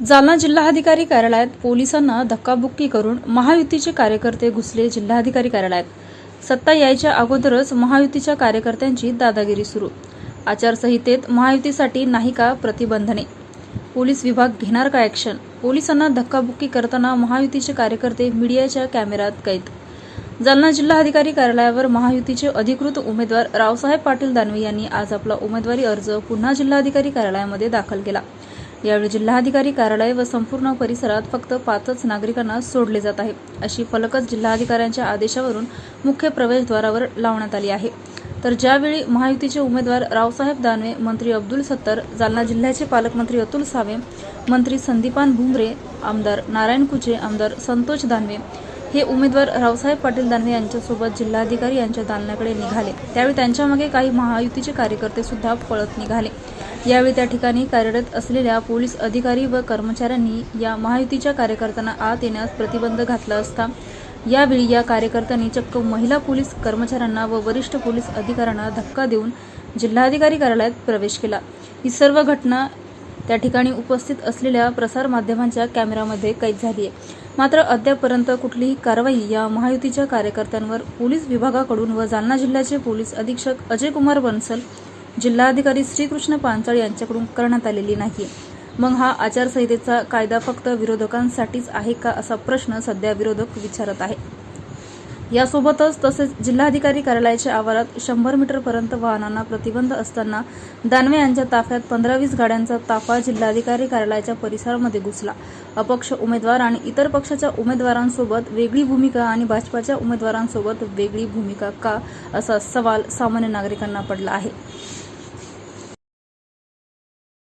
जालना जिल्हाधिकारी कार्यालयात पोलिसांना धक्काबुक्की करून महायुतीचे कार्यकर्ते घुसले जिल्हाधिकारी कार्यालयात. सत्ता यायच्या अगोदरच महायुतीच्या कार्यकर्त्यांची दादागिरी सुरू. आचारसंहितेत महायुतीसाठी नाही का प्रतिबंधने? पोलीस विभाग घेणार का ॲक्शन पोलिसांना धक्काबुक्की करताना महायुतीचे कार्यकर्ते मीडियाच्या कॅमेऱ्यात कैद. जालना जिल्हाधिकारी कार्यालयावर महायुतीचे अधिकृत उमेदवार रावसाहेब पाटील दानवे यांनी आज आपला उमेदवारी अर्ज पुन्हा जिल्हाधिकारी कार्यालयामध्ये दाखल केला. यावेळी जिल्हाधिकारी कार्यालय व संपूर्ण परिसरात फक्त पाचच नागरिकांना सोडले जात आहे. अशी फलकच जिल्हाधिकाऱ्यांच्या आदेशावरून मुख्य प्रवेशद्वारावर लावण्यात आली आहे. तर ज्यावेळी महायुतीचे उमेदवार रावसाहेब दानवे मंत्री अब्दुल सत्तर जालना जिल्ह्याचे पालकमंत्री अतुल सावे मंत्री संदीपान भुमरे आमदार नारायण कुचे आमदार संतोष दानवे हे उमेदवार रावसाहेब पाटील दानवे यांच्यासोबत जिल्हाधिकारी यांच्या दालनाकडे निघाले. त्यावेळी त्यांच्यामागे काही महायुतीचे कार्यकर्ते सुद्धा पळत निघाले. यावेळी त्या ठिकाणी कार्यरत असलेल्या पोलीस अधिकारी व कर्मचाऱ्यांनी या महायुतीच्या कार्यकर्त्यांना आत येण्यास प्रतिबंध घातला असता यावेळी या कार्यकर्त्यांनी चक्क महिला पोलीस कर्मचाऱ्यांना व वरिष्ठ पोलीस अधिकाऱ्यांना धक्का देऊन जिल्हाधिकारी कार्यालयात प्रवेश केला. ही सर्व घटना त्या ठिकाणी उपस्थित असलेल्या प्रसारमाध्यमांच्या कॅमेऱ्यामध्ये कैद झाली आहे. मात्र अद्यापपर्यंत कुठलीही कारवाई या महायुतीच्या कार्यकर्त्यांवर पोलीस विभागाकडून व जालना जिल्ह्याचे पोलीस अधीक्षक अजय कुमार बन्सल जिल्हाधिकारी श्रीकृष्ण पांचाळ यांच्याकडून करण्यात आलेली नाही. मग हा आचारसंहितेचा कायदा फक्त विरोधकांसाठीच आहे का असा प्रश्न सध्या विरोधक विचारत आहे यासोबतच तसेच जिल्हाधिकारी कार्यालयाच्या आवारात शंभर मीटरपर्यंत वाहनांना प्रतिबंध असताना दानवे यांच्या ताफ्यात पंधरा वीस गाड्यांचा ताफा जिल्हाधिकारी कार्यालयाच्या परिसरामध्ये घुसला. अपक्ष उमेदवार आणि इतर पक्षाच्या उमेदवारांसोबत वेगळी भूमिका आणि भाजपाच्या उमेदवारांसोबत वेगळी भूमिका का असा सवाल सामान्य नागरिकांना पडला आहे.